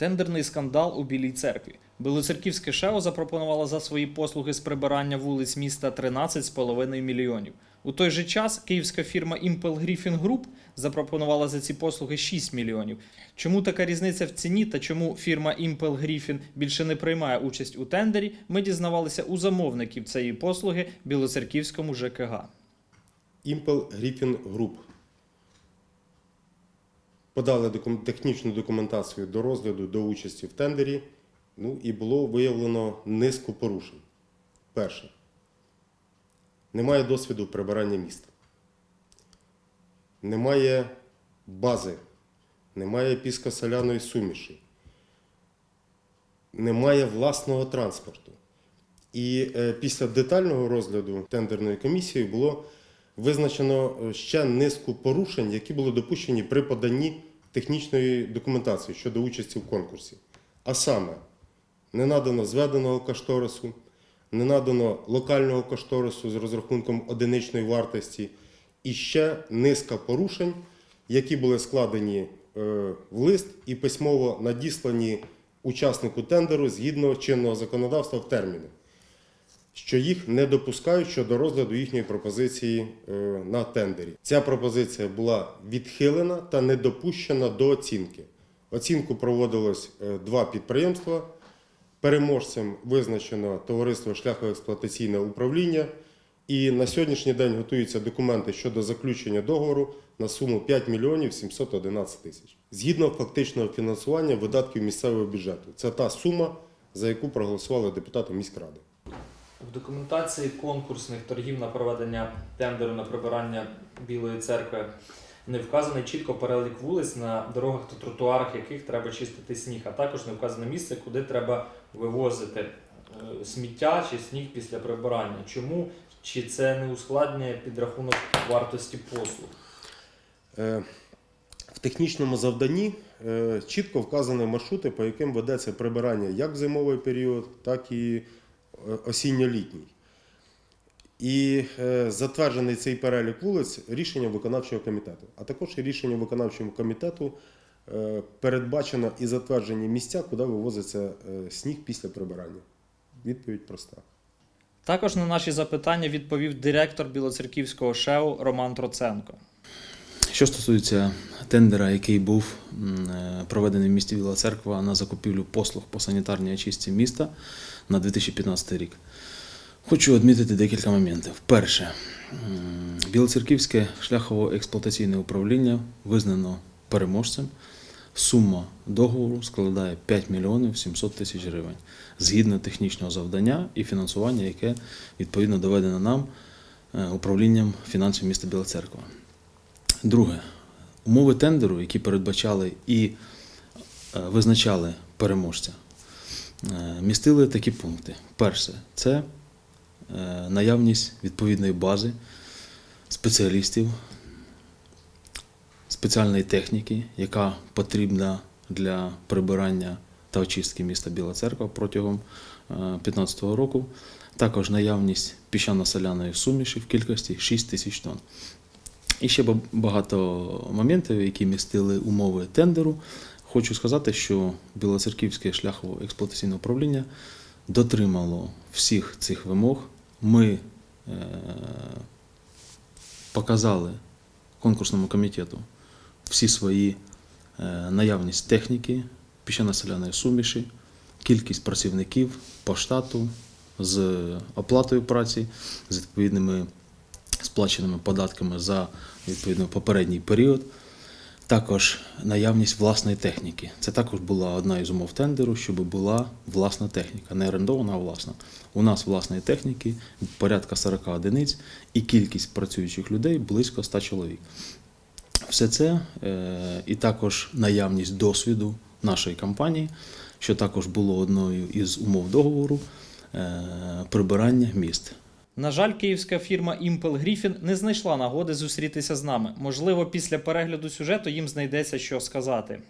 Тендерний скандал у Білій церкві. Білоцерківське ШЕО запропонувало за свої послуги з прибирання вулиць міста 13,5 мільйонів. У той же час київська фірма Impel Griffin Group запропонувала за ці послуги 6 мільйонів. Чому така різниця в ціні та чому фірма Impel Griffin більше не приймає участь у тендері, ми дізнавалися у замовників цієї послуги Білоцерківському ЖКГ. Impel Griffin Group подали технічну документацію до розгляду до участі в тендері. Ну і було виявлено низку порушень. Перше. Немає досвіду прибирання міста. Немає бази, немає піскосоляної суміші, немає власного транспорту. І е, після детального розгляду тендерної комісії було визначено е, ще низку порушень, які були допущені при поданні технічної документації щодо участі в конкурсі. А саме, не надано зведеного кошторису, не надано локального кошторису з розрахунком одиничної вартості, і ще низка порушень, які були складені е, в лист і письмово надіслані учаснику тендеру згідно чинного законодавства в терміни що їх не допускають щодо розгляду їхньої пропозиції е, на тендері. Ця пропозиція була відхилена та не допущена до оцінки. Оцінку проводилось е, два підприємства. Переможцем визначено товариство шляхоексплуатаційне управління. І на сьогоднішній день готуються документи щодо заключення договору на суму 5 мільйонів 711 тисяч. Згідно фактичного фінансування видатків місцевого бюджету. Це та сума, за яку проголосували депутати міськради. В документації конкурсних торгів на проведення тендеру на прибирання Білої церкви не вказаний чітко перелік вулиць на дорогах та тротуарах, яких треба чистити сніг, а також не вказане місце, куди треба вивозити е, сміття чи сніг після прибирання. Чому? Чи це не ускладнює підрахунок вартості послуг? Е, В технічному завданні е, чітко вказані маршрути, по яким ведеться прибирання як в зимовий період, так і осінньо-літній. І е, затверджений цей перелік вулиць рішенням виконавчого комітету. А також і рішенням виконавчого комітету е, передбачено і затверджені місця, куди вивозиться е, сніг після прибирання. Відповідь проста. Також на наші запитання відповів директор Білоцерківського ШЕУ Роман Троценко. Що стосується тендера, який був е, проведений в місті Біла Церква на закупівлю послуг по санітарній очистці міста на 2015 рік, хочу відмітити декілька моментів. Перше, Білоцерківське шляхово-експлуатаційне управління визнано переможцем. Сума договору складає 5 мільйонів 700 тисяч гривень згідно технічного завдання і фінансування, яке відповідно доведено нам е, управлінням фінансів міста Біла Церква. Друге, умови тендеру, які передбачали і е, визначали переможця, е, містили такі пункти. Перше, це е, наявність відповідної бази спеціалістів, спеціальної техніки, яка потрібна для прибирання та очистки міста Біла Церква протягом 2015 року. Також наявність піщано-соляної суміші в кількості 6 тисяч тонн. І ще багато моментів, які містили умови тендеру. Хочу сказати, що Білоцерківське шляхово експлуатаційне управління дотримало всіх цих вимог. Ми е, показали конкурсному комітету всі свої е, наявність техніки, піщано-соляної суміші, кількість працівників по штату з оплатою праці, з відповідними сплаченими податками за відповідно попередній період. Також наявність власної техніки. Це також була одна із умов тендеру, щоб була власна техніка, не орендована, а власна. У нас власної техніки порядка 40 одиниць і кількість працюючих людей близько 100 чоловік. Все це е, і також наявність досвіду нашої компанії, що також було одною із умов договору е, прибирання міст. На жаль, київська фірма Impel Griffin не знайшла нагоди зустрітися з нами. Можливо, після перегляду сюжету їм знайдеться що сказати.